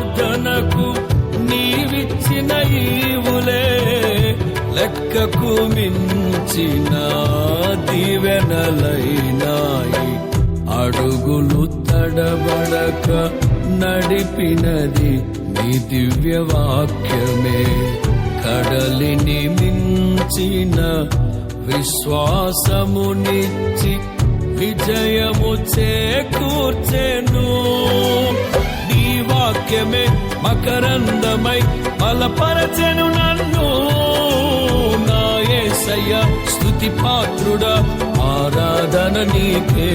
ప్రార్థనకు నీవిచ్చిన ఈవులే లెక్కకు మించిన దీవెనలైనాయి. అడుగులు తడబడక నడిపినది నీ దివ్య వాక్యమే. కడలిని మించిన విశ్వాసమునిచ్చి విజయము చేకూర్చెను. వాక్యమే మకరందమై బలపరచెను నన్ను. నా యేసయ్య స్తుతి పాత్రుడా ఆరాధన నీకే.